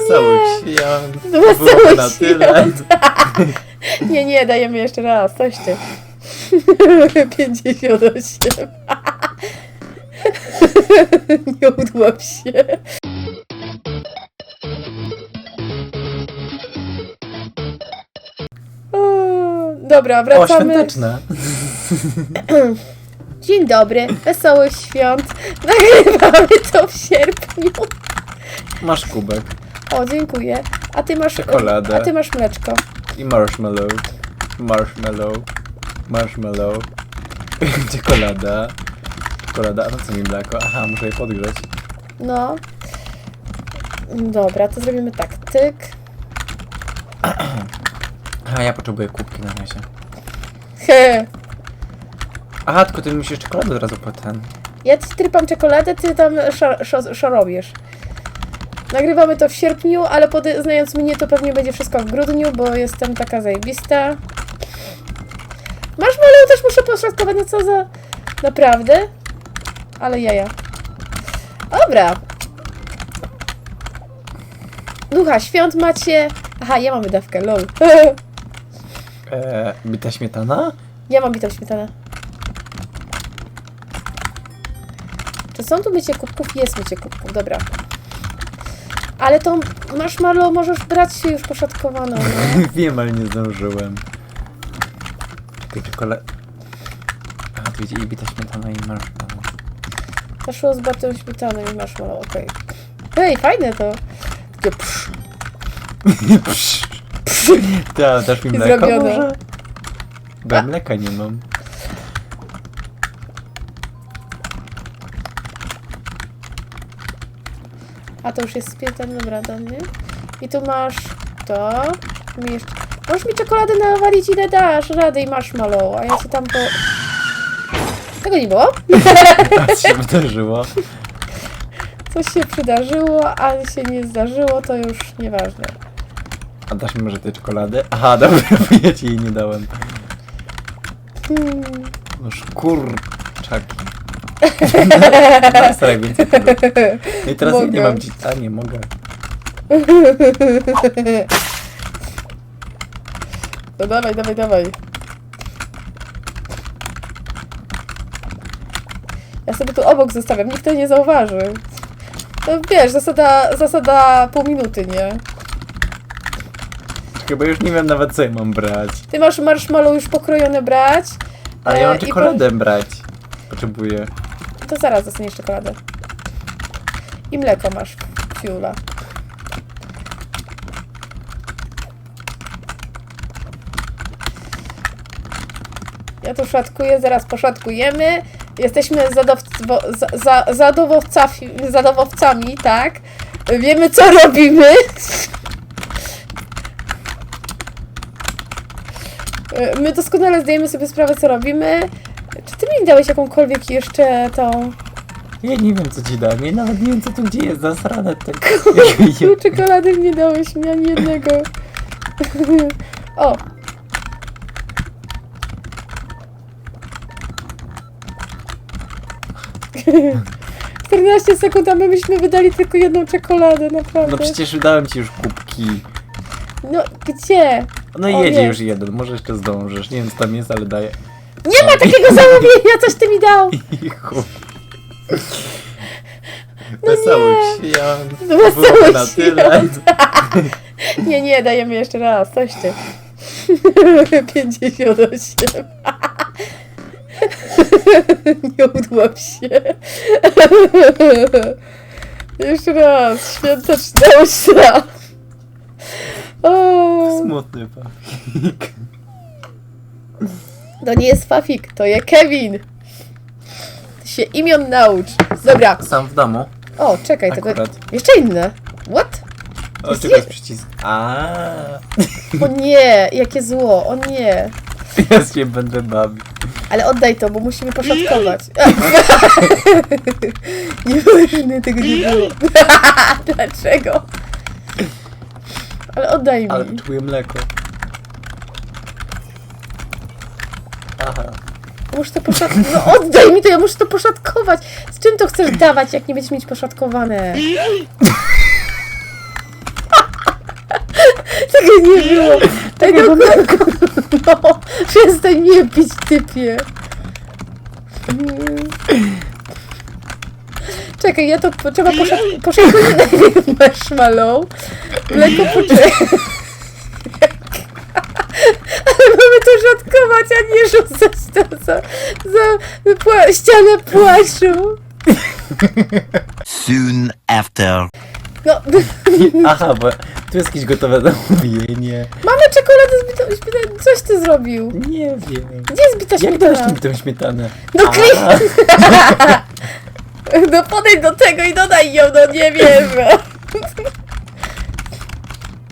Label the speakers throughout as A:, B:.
A: Wesołych świąt.
B: Wesołych
A: na tyle.
B: Nie, nie, dajemy jeszcze raz, coś ty. 58. Nie udłam się. O, Dobra,
A: O,
B: wracamy.
A: świąteczne.
B: Dzień dobry, wesołych świąt. Nagrywamy to w sierpniu.
A: Masz kubek
B: O, dziękuję. A ty masz.
A: Czekoladę.
B: A ty masz mleczko.
A: i marshmallow. Marshmallow. Marshmallow. Czekolada. Czekolada, a to co mi mleko? Aha, muszę je podgrzać.
B: No. Dobra, to zrobimy tak. Tyk.
A: A ja potrzebuję kubki na razie.
B: He.
A: Aha, tylko ty musisz czekoladę od razu po ten.
B: Ja ci trypam czekoladę, ty tam szar- szar- szorobiesz. Nagrywamy to w sierpniu, ale znając mnie, to pewnie będzie wszystko w grudniu, bo jestem taka zajebista. Masz malę, też muszę poszatkować, no co za... Naprawdę? Ale jaja. Dobra. Ducha, świąt macie... Aha, ja mam wydawkę, lol.
A: Eee, bita śmietana?
B: Ja mam bitą śmietanę. Czy są tu mycie kubków? Jest mycie kubków, dobra. Ale tą marshmallow możesz brać już poszatkowaną?
A: Wiem, ale nie zdążyłem. Tej czekolady... Aha, tu idzie i bita śmietana i marshmallow.
B: Zaszło z batą śmietaną i marshmallow, okej. Hej, fajne to. Takie psz,
A: Psz. Ty, a dasz mi
B: I
A: mleko
B: zrobione.
A: może? Bo ja mleka nie mam.
B: A to już jest spięte, dobra, do mnie. I tu masz to. Mi jeszcze... Możesz mi czekoladę nawalić ile dasz rady i marshmallow, a ja ci tam po... Tego nie było?
A: A co się wydarzyło?
B: Coś się przydarzyło, ale się nie zdarzyło, to już nieważne.
A: A dasz mi może tej czekolady? Aha, dobra, bo ja ci jej nie dałem.
B: Hmm.
A: No szkurczaki. Nasraj więcej tego. No i teraz ja nie
B: Mogę.
A: mam ci... A, nie mogę.
B: No dawaj, dawaj, dawaj. Ja sobie tu obok zostawiam, nikt to nie zauważy. No wiesz, zasada, zasada pół minuty, nie?
A: Chyba już nie wiem nawet co ja mam brać.
B: Ty masz marshmallow już pokrojone brać.
A: Ale ja
B: e,
A: mam
B: i po-
A: czekoladę brać. Potrzebuję.
B: To zaraz dostaniesz czekoladę. I mleko masz, fiula. Ja tu szatkuję, zaraz poszatkujemy. Jesteśmy za, za, tak? Wiemy, co robimy. My doskonale zdajemy sobie sprawę, co robimy. Czy ty mi dałeś jakąkolwiek jeszcze tą...
A: Ja nie wiem co ci dam. Ja nawet nie wiem co tu gdzie jest zasrane te...
B: Tu czekolady nie dałeś mi ani jednego. O! Czternaście sekund, a my byśmy wydali tylko jedną czekoladę, naprawdę.
A: No przecież dałem ci już kubki.
B: No, gdzie?
A: No i
B: O,
A: jedzie
B: jest.
A: już jeden. Może jeszcze zdążysz. Nie wiem co tam jest, ale daję.
B: Nie ma takiego zamówienia, coś ty mi dał!
A: I chuj. Wesołych świąt.
B: No
A: Było na tyle.
B: Nie, nie, dajemy jeszcze raz, coś ty. 58. Nie udłam się. Jeszcze raz, świąteczna usta. O,
A: Smutny pawik.
B: To nie jest Fafik, to jest Kevin. Ty się imion naucz. Dobra.
A: Sam w domu.
B: O, czekaj, tego...
A: Akurat.
B: Jeszcze inne. What?
A: O,
B: Jest
A: jest przycisk? A,
B: O nie, jakie zło, o nie.
A: Ja się będę bawił.
B: Ale oddaj to, bo musimy poszatkować. nie można tego nie było. Dlaczego? Ale oddaj mi.
A: Ale potrzebuję mleko. Aha.
B: Muszę to poszatkować. No oddaj mi to, ja muszę to poszatkować. Z czym to chcesz dawać, jak nie będziesz mieć poszatkowane? Tego nie było. Tego No, przestań mnie pić, typie. Czekaj, ja to trzeba poszedł najpierw marshmallow, mleko poczekaj. Ale mamy to rzadkować, a nie rzucać to za, za pła- ścianę płaszczu.
C: Soon after.
B: No,
A: Aha, bo tu jest jakieś gotowe zamówienie.
B: mamy czekoladę zbitą śmietanę. Coś ty zrobił.
A: Nie wiem.
B: Gdzie jest zbita
A: Jak dałeś mi tę śmietanę?
B: No klik! No podejdź do tego i dodaj ją, no nie wierzę.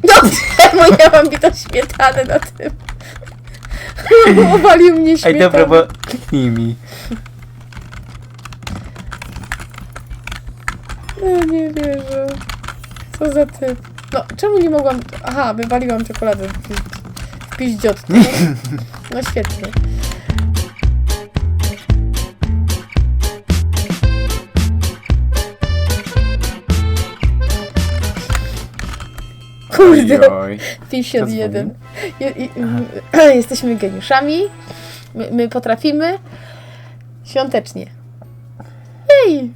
B: No czemu ja mam bitą śmietanę na tym? Obalił mnie
A: Ej,
B: śmietaną.
A: dobra, bo kliknij mi.
B: No nie wierzę. Co za typ. No, czemu nie mogłam... Aha, wywaliłam czekoladę w pi- w piździotkę. No świetnie. Kurde,
A: Ojoj.
B: 51. Je, i, jesteśmy geniuszami. My, my potrafimy. Świątecznie. Jej!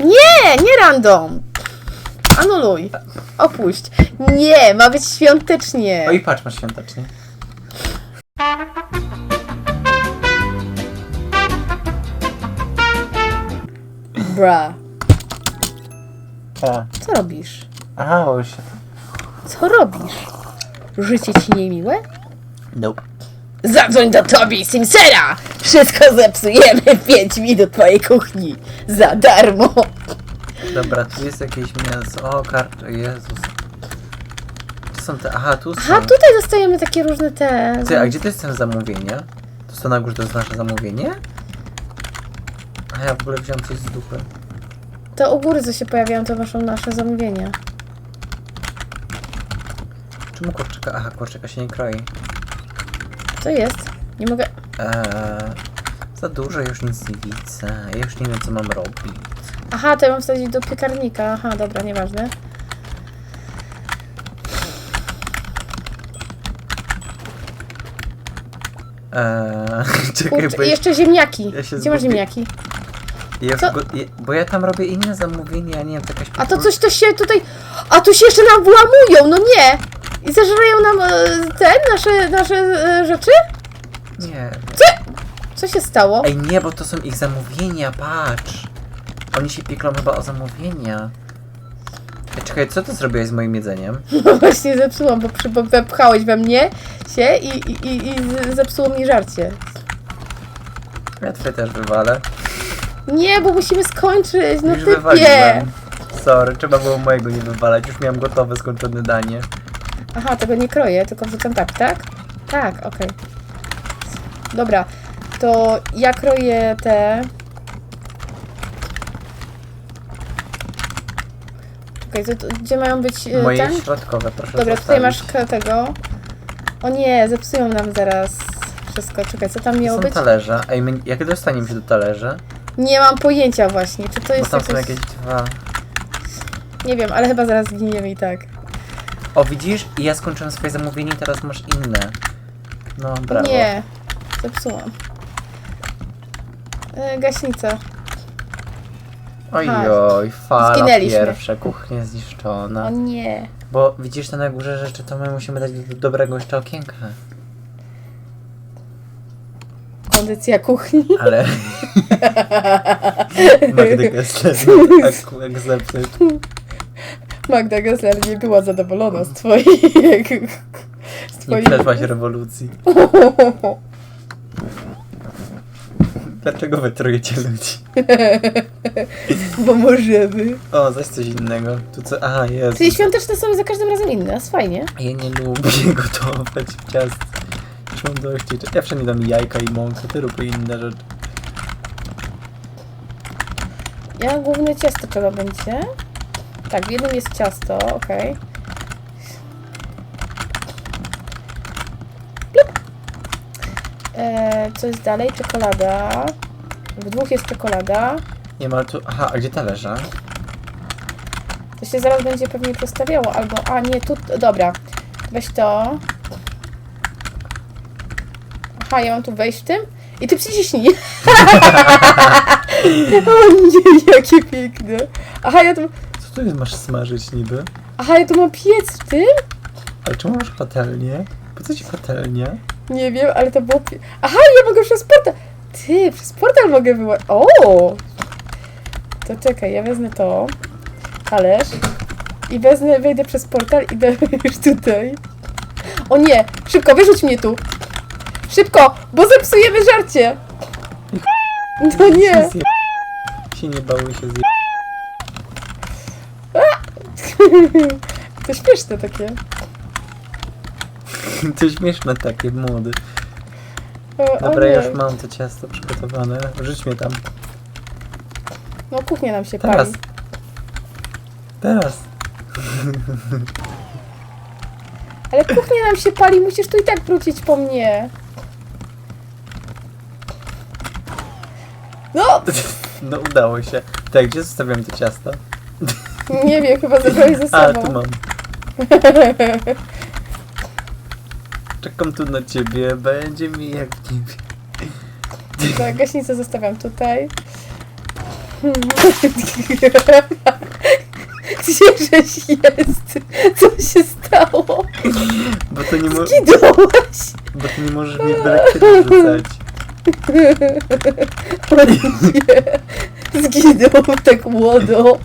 B: Nie, nie random. Anuluj. Opuść. Nie, ma być świątecznie.
A: Oj, patrz, masz świątecznie.
B: Bra.
A: A,
B: Co robisz?
A: Aha, bo.
B: Co robisz? Życie ci niemiłe?
A: Nope.
B: Zadzwoń do Tobi Simsera! Wszystko zepsujemy w 5 minut twojej kuchni. Za darmo.
A: Dobra, tu jest jakieś mięso. O, kart... Jezus. To są te... Aha, tu są.
B: Aha, tutaj dostajemy takie różne te...
A: Ty, a gdzie to jest ten zamówienie? To to na górze, to jest nasze zamówienie? A ja w ogóle wziąłem coś z dupy.
B: To u góry, co się pojawiają, to masz nasze zamówienia.
A: Czemu kurczyka? Aha, kurczyka się nie kroi.
B: Co jest? Nie mogę...
A: Eee, za dużo, już nic nie widzę. Ja już nie wiem, co mam robić.
B: Aha, to ja mam wsadzić do piekarnika. Aha, dobra, nieważne.
A: Eee, czekaj,
B: Kurczę,
A: bo ja,
B: jeszcze ziemniaki.
A: ja się
B: Gdzie masz
A: zgubię-
B: ziemniaki?
A: ja,
B: co?
A: go, ja, bo ja tam robię inne zamówienie, a nie wiem, to jakaś...
B: A to coś to się tutaj... A tu się jeszcze nam włamują, no nie! I zażerają nam e, te nasze, nasze e, rzeczy?
A: Nie.
B: Co się stało?
A: Ej, nie, bo to są ich zamówienia, patrz. Oni się pieklą chyba o zamówienia. Ej, czekaj, co ty zrobiłeś z moim jedzeniem?
B: No właśnie zepsułam, bo, przy- bo wepchałeś we mnie się i, i, i, i z- zepsuło mi żarcie.
A: Ja twoje też wywalę.
B: Nie, bo musimy skończyć, no
A: Już
B: typie!
A: wywaliłem. Sorry, trzeba było mojego nie wywalać. Już miałem gotowe, skończone danie.
B: Aha, tego nie kroję, tylko wrzucam tak, tak? Tak, okej. Dobra, to ja kroję te... Okej, to, to gdzie mają być e,
A: Moje
B: ten?
A: środkowe, proszę
B: Dobra, tutaj masz
A: zostawić.
B: k- tego. O nie, zepsują nam zaraz wszystko. Czekaj, co tam
A: To
B: miało
A: są
B: być?
A: talerze. Ej, my, jak dostaniemy się do talerzy?
B: Nie mam pojęcia właśnie, czy to
A: Bo
B: jest
A: tam są
B: jakieś...
A: jakieś dwa.
B: Nie wiem, ale chyba zaraz zginiemy i tak.
A: O, widzisz? I ja skończyłem swoje zamówienie i teraz masz inne. No, brawo.
B: Nie, zepsułam. E, gaśnica.
A: Ojoj, fala
B: Zginęliśmy.
A: pierwsza, kuchnia zniszczona.
B: O nie.
A: Bo widzisz te na górze rzeczy, to my musimy dać do, do dobrego jeszcze okienka.
B: Kondycja kuchni.
A: Ale... Magdy Gessler, jak, jak zepsuć.
B: Magda Gessler nie była zadowolona z twojej... z
A: Nie przetrwać rewolucji. Dlaczego wy trujecie ludzi?
B: Bo możemy.
A: O, zaś coś innego. Tu co? Aha, jest.
B: Czyli świąteczne są za każdym razem inne, jest fajnie.
A: Ja nie lubię gotować ciast. Już mam dość. Ja wszędzie dam jajka i mąkę, ty rób inne rzeczy.
B: Ja główne ciasto trzeba będzie. Tak, w jednym jest ciasto. Plup. Eee, co jest dalej? Czekolada. W dwóch jest czekolada.
A: Nie ma tu... Aha, a gdzie talerze?
B: To się zaraz będzie pewnie przestawiało, albo... A, nie, tu... Dobra. Weź to. Aha, ja mam tu wejść w tym? I ty przyciśnij. o nie, jakie piękne. Aha, ja tu...
A: Co tu jest, masz smażyć niby?
B: Aha, ja tu mam piec w tym?
A: Ale czemu masz patelnię? Po co ci patelnia?
B: Nie wiem, ale to było... pi- Aha, ja mogę przez portal... Ty, przez portal mogę wyłączyć... O! To czekaj, ja wezmę to. Talerz. I wezmę, wejdę przez portal i będę już tutaj. O nie! Szybko, wyrzuć mnie tu! Szybko, bo zepsujemy żarcie! No nie!
A: Się nie bały się zje...
B: To śmieszne takie.
A: To śmieszne takie, młody. Dobra, już mam to ciasto przygotowane. Rzuć mnie tam.
B: No kuchnia nam się
A: Teraz.
B: pali.
A: Teraz.
B: Ale kuchnia nam się pali, musisz tu i tak wrócić po mnie. No!
A: No udało się. Tak, gdzie zostawiam to ciasto?
B: Nie wiem, chyba zabrałeś ze
A: A,
B: sobą.
A: tu mam. Czekam tu na ciebie, będzie mi jak w niebie.
B: Tak, gaśnicę zostawiam tutaj. Gdzieżeś jest? Co się stało?
A: Bo to nie, mo-
B: Zginąłeś!
A: bo to nie możesz mnie elektrykę rzucać.
B: O nie! Zginął tak młodo.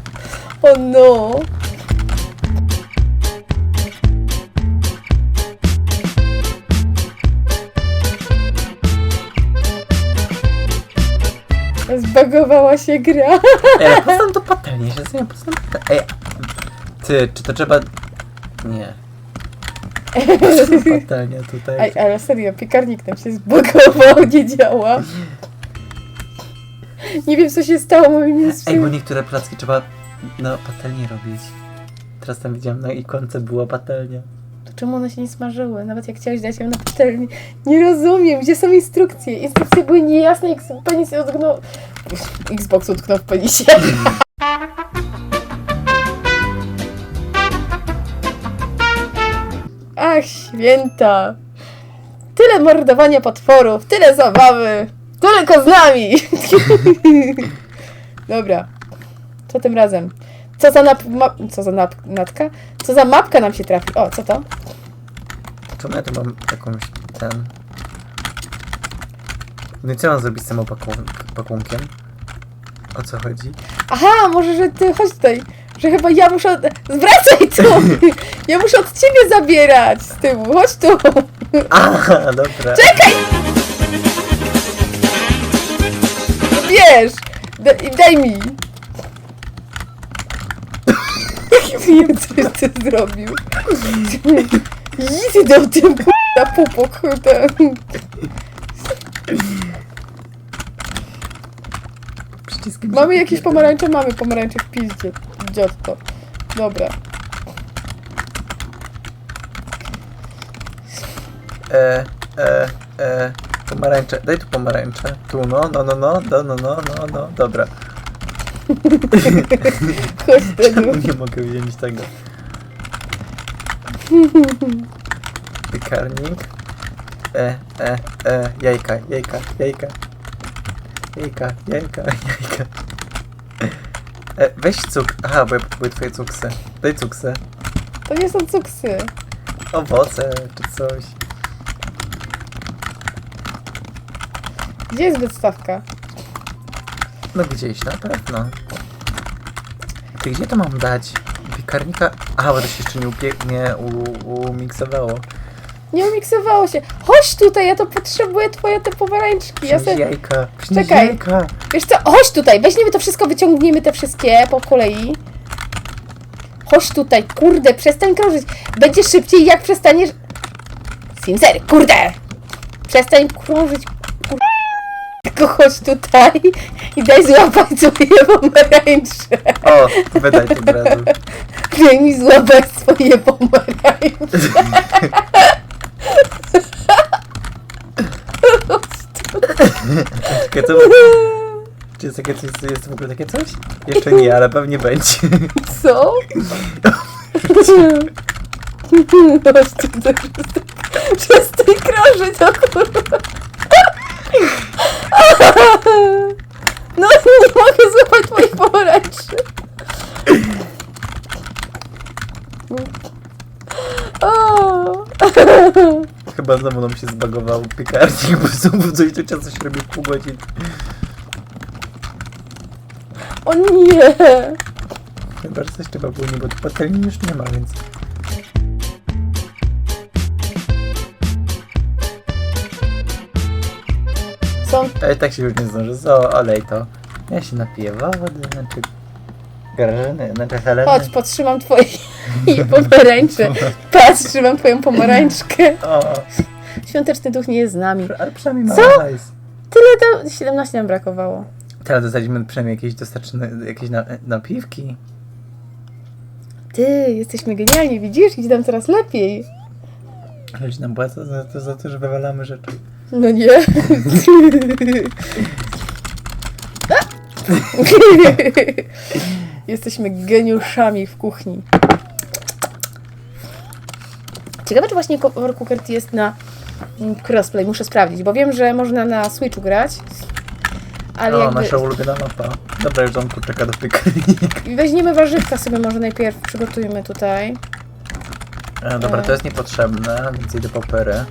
B: O no! Zbagowała się gra.
A: Ej, ale po co to patelnię? Się po co patelnię? Ej, ty, czy to trzeba... Nie. Po co tam patelnia tutaj?
B: Ej, ale serio, piekarnik nam się zbagował, nie działa. Nie wiem, co się stało, moim
A: Ej, bo niektóre placki trzeba na patelni robić. Teraz tam widziałem na ikonce była patelnia.
B: To czemu one się nie smażyły? Nawet jak chciałeś dać ją na patelni. Nie rozumiem, gdzie są instrukcje? Instrukcje były niejasne, jak penis utknął... Xbox utknął w penisie. Ach, święta. Tyle mordowania potworów, tyle zabawy, tylko z nami. Dobra. Co tym razem? Co za nap... Ma... Co za nap... natka? Co za mapka nam się trafi? O, co to?
A: Czemu ja tu mam jakąś ten... No i co mam zrobić z tym opakun- pakunkiem? O co chodzi?
B: Aha, może, że ty chodź tutaj. Że chyba ja muszę. Od... Zwracaj tu! Ja muszę od ciebie zabierać z tyłu. Chodź tu.
A: A, dobra.
B: Czekaj! Wiesz! Da, i daj mi. Wiem, coś ty zrobił. Idź do tym na pupok.
A: Się
B: Mamy jakieś pomarańcze? Mamy pomarańcze w piździe. Dziotto. Dobra.
A: E, e, e, pomarańcze. Daj tu pomarańcze. Tu, no, no, no, no, no, no, no, no, no, dobra.
B: Chodź tego.
A: Czemu nie mogę wziąć tego? Piekarnik. E, e, e, jajka, jajka, jajka. Jajka, jajka, jajka. E, weź cuk. Aha, bo ja potrzebuję twoje cuksy. Daj cuksy.
B: To nie są cuksy.
A: Owoce, czy coś.
B: Gdzie jest podstawka?
A: No gdzieś, na pewno. Ty gdzie to mam dać? Piekarnika? Aha, bo to się jeszcze nie, upie- nie umiksowało.
B: Nie umiksowało się. Chodź tutaj, ja to potrzebuję twoje te pomarańczki. Ja se...
A: jajka. Przynieś
B: Czekaj.
A: jajka.
B: Wiesz co, chodź tutaj, weźmiemy to wszystko, wyciągniemy te wszystkie po kolei. Chodź tutaj, kurde, przestań krążyć. Będzie szybciej, jak przestaniesz... Simser, kurde! Przestań krążyć. Tylko chodź tutaj i daj złapać swoje pomarańcze.
A: O, wydaj to od razu.
B: Daj mi złapać swoje pomarańcze.
A: Czekaj, co... Czy jest takie coś, jest w ogóle takie coś? Jeszcze nie, ale pewnie będzie.
B: Co? Chodźcie do Przez tej kraży to kurwa. No nie mogę złapać moich pomarańczy. O!
A: Chyba znowu nam się zbagował piekarnik, bo znowu coś do czasu się robi w pół godziny.
B: O nie!
A: Chyba, że coś trzeba było nie, bo tu patelni już nie ma, więc...
B: Są
A: Ale tak się już nie zdąży. Co, olej to. Ja się napiję wody, znaczy... Grażyny, znaczy Heleny.
B: Chodź, podtrzymam twoje pomarańcze. Patrz, trzymam twoją pomarańczkę.
A: O,
B: Świąteczny duch nie jest z nami.
A: ale przynajmniej mamy
B: Co?
A: hajs.
B: Tyle do... 17 nam brakowało.
A: Teraz dostaliśmy przynajmniej jakieś dostarczone, jakieś na, napiwki.
B: Ty, jesteśmy genialni, widzisz? Idzie nam coraz lepiej.
A: Ludzi nam płacą za to, za to, że wywalamy rzeczy.
B: No nie. Jesteśmy geniuszami w kuchni. Ciekawe, czy właśnie Overcooked jest na crossplay. Muszę sprawdzić, bo wiem, że można na Switchu grać. Ale
A: o,
B: jakby...
A: nasza ulubiona mapa. Dobra, już Tomku czeka do piekarnika.
B: Weźmiemy warzywka sobie może najpierw przygotujmy tutaj.
A: E, dobra, to jest niepotrzebne, więc idę po pery.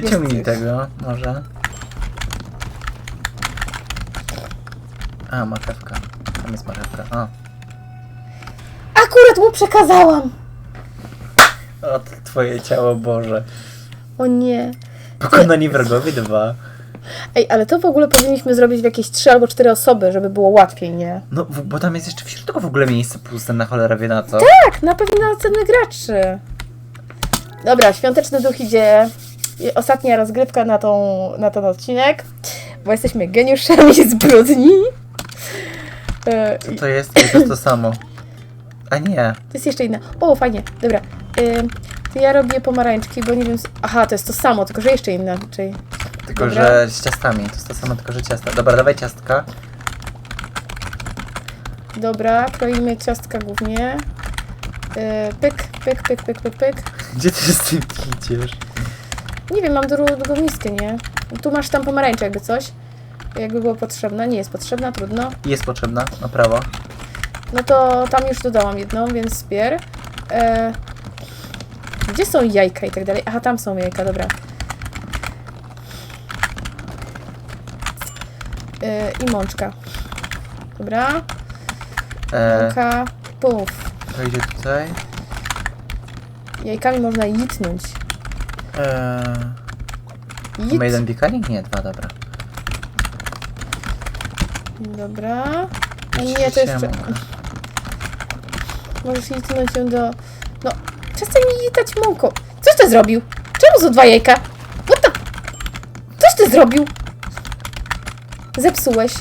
A: Wyciągnij
B: Jest-
A: tego, może. A, marchewka. Tam jest marchewka. O,
B: Akurat mu przekazałam!
A: o twoje ciało Boże.
B: O nie.
A: Pokonani wrogowie dwa.
B: Ej, ale to w ogóle powinniśmy zrobić w jakieś trzy albo cztery osoby, żeby było łatwiej, nie?
A: No, w- bo tam jest jeszcze w środku w ogóle miejsce puste na cholera wie na co.
B: Tak, na pewno na cenę graczy. Dobra, świąteczny duch idzie. Ostatnia rozgrywka na, tą, na ten odcinek, bo jesteśmy geniuszami zbrodni. E, i-
A: To jest, to jest to samo. A nie.
B: To jest jeszcze inna. O, fajnie. Dobra. Ym, to ja robię pomarańczki, bo nie wiem. Aha, to jest to samo, tylko że jeszcze inaczej.
A: Tylko,
B: Dobra.
A: że z ciastami. To jest to samo, tylko, że ciasta. Dobra, dawaj ciastka.
B: Dobra, kroimy ciastka głównie. Yy, pyk, pyk, pyk, pyk, pyk, pyk.
A: Gdzie ty z tym idziesz?
B: Nie wiem, mam drugą, drugą miskę, nie? Tu masz tam pomarańcze, jakby coś. Jakby było potrzebne. Nie jest potrzebna, trudno.
A: Jest potrzebna, na prawo.
B: No to tam już dodałam jedną, więc zbier. E, gdzie są jajka i tak dalej? Aha, tam są jajka, dobra. E, I mączka. Dobra.
A: E,
B: Mąka. Puf.
A: to idzie tutaj.
B: Jajkami można jitnąć.
A: E,
B: Jit.
A: mamy jeden piekarnik? Nie, dwa, dobra.
B: Dobra. A nie, to jeszcze... Możesz jitnąć ją do... No, przestań mi jitać mąką. Coś ty zrobił? Czemu są dwa jajka? What the... Coś ty zrobił? Zepsułeś.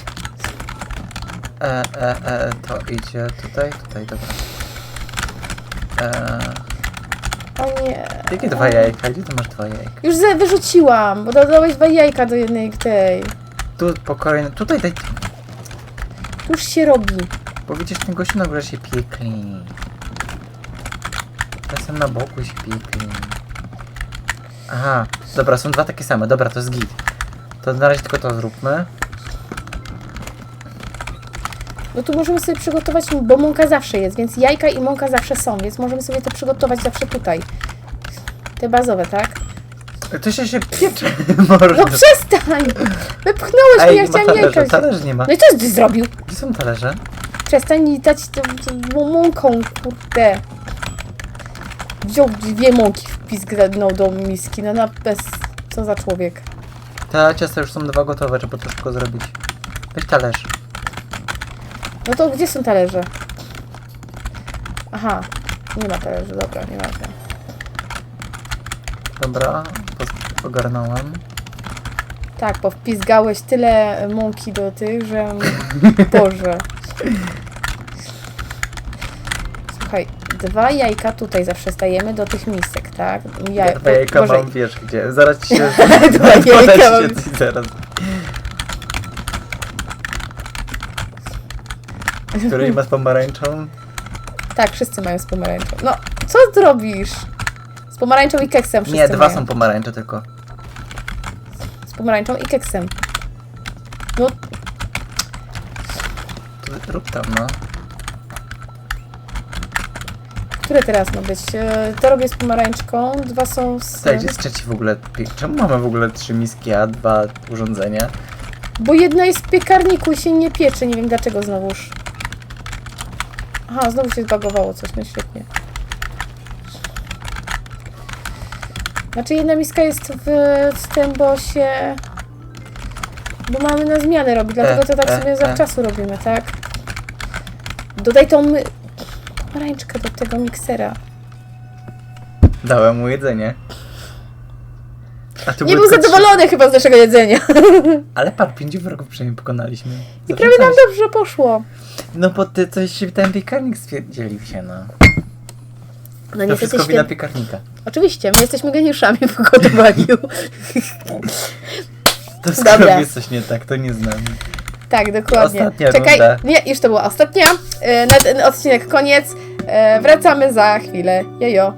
A: E, e, e, to idzie tutaj, tutaj, dobra. E,
B: O nie.
A: jakie dwa jajka? Gdzie tu masz dwa jajka?
B: Już ze wyrzuciłam, bo dodałeś dwa jajka do jednej tej.
A: Tu po kolejne... Tutaj daj...
B: Już się robi.
A: Bo widzisz, ten gościu na górze się piekli. Czasem na boku się piekli. Aha, dobra, są dwa takie same. Dobra, to jest git. To na razie tylko to zróbmy.
B: No tu możemy sobie przygotować, bo mąka zawsze jest, więc jajka i mąka zawsze są, więc możemy sobie to przygotować zawsze tutaj. Te bazowe, tak?
A: To się się piecze, mordo.
B: No przestań! Wypchnąłeś mnie, ja chciałam jajka.
A: talerze nie ma.
B: No i co ty zrobił?
A: Gdzie są talerze?
B: Przestań litać tą tą mąką, kurde. Wziął dwie mąki, wpizgnął do miski, no na bez... Co za człowiek.
A: Te ciasta już są dwa gotowe, trzeba to szybko zrobić. Weź talerz.
B: No to gdzie są talerze? Aha, nie ma talerzy, dobra, nieważne.
A: Dobra, pos- ogarnąłem.
B: Tak, bo wpizgałeś tyle mąki do tych, że... Boże. dwa jajka tutaj zawsze stajemy do tych misek, tak? Ja,
A: dwa jajka
B: Boże,
A: mam, wiesz gdzie. Zaraz ci się...
B: Dwa jajka mam.
A: zaraz. Któryś ma z pomarańczą?
B: Tak, wszyscy mają z pomarańczą. No, co zrobisz? Z pomarańczą i keksem wszyscy
A: Nie, dwa
B: mają.
A: są pomarańcze tylko.
B: Z pomarańczą i keksem. No,
A: To rób tam, no.
B: które teraz ma być? E, To robię z pomarańczką, dwa są z...
A: Gdzie jest trzeci w ogóle? pie- Czemu mamy w ogóle trzy miski, a dwa urządzenia?
B: Bo jedna jest w piekarniku i się nie piecze, nie wiem dlaczego znowuż. Aha, znowu się zbagowało coś, no świetnie. Znaczy jedna miska jest w, w tym, bo się... Bo mamy na zmianę robić, dlatego to tak
A: e,
B: sobie
A: e.
B: zawczasu robimy, tak? Dodaj tą my... pomarańczkę do tego miksera.
A: Dałem mu jedzenie.
B: Nie był
A: tylko trzy-
B: zadowolony chyba z naszego jedzenia.
A: Ale patrz, pięciu wrogów przynajmniej pokonaliśmy.
B: I prawie nam dobrze poszło.
A: No bo ty coś się ten piekarnik stwierdził się, no.
B: No
A: To
B: niestety
A: wszystko wina piekarnika.
B: Oczywiście, my jesteśmy geniuszami w gotowaniu.
A: To
B: Dobra.
A: skoro jest coś nie tak, to nie znam.
B: Tak, dokładnie.
A: Ostatnia
B: Czekaj,
A: runda.
B: nie, już to była ostatnia. E, Na ten odcinek koniec. E, Wracamy za chwilę. Jojo.